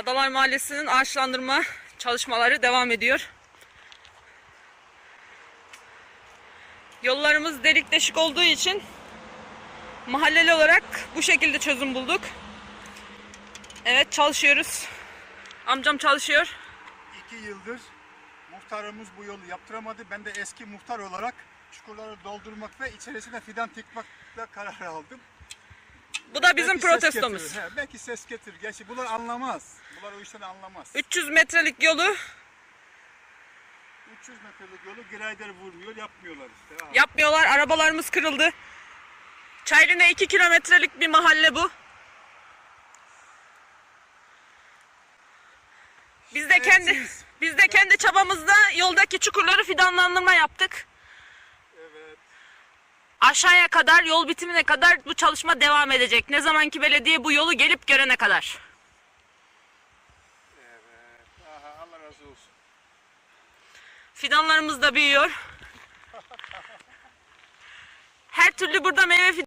Adalar Mahallesi'nin ağaçlandırma çalışmaları devam ediyor. Yollarımız delik deşik olduğu için mahalleli olarak bu şekilde çözüm bulduk. Evet çalışıyoruz. Amcam çalışıyor. İki yıldır muhtarımız bu yolu yaptıramadı. Ben de eski muhtar olarak çukurları doldurmak ve içerisine fidan dikmakla karar aldım. Bu da bizim Belki ses protestomuz. getirir, he, belki ses getirir. Gerçi bunlar anlamaz. Bunlar o işten anlamaz. 300 metrelik yolu 300 metrelik yolu grader vurmuyor, yapmıyorlar işte. Ha. yapmıyorlar. Arabalarımız kırıldı. Çayrine 2 kilometrelik bir mahalle bu. Biz de kendi biz de kendi çabamızda yoldaki çukurları fidanlandırma yaptık. Aşağıya kadar yol bitimine kadar bu çalışma devam edecek. Ne zamanki belediye bu yolu gelip görene kadar. Evet. Aha, Allah razı olsun. Fidanlarımız da büyüyor. Her türlü burada meyve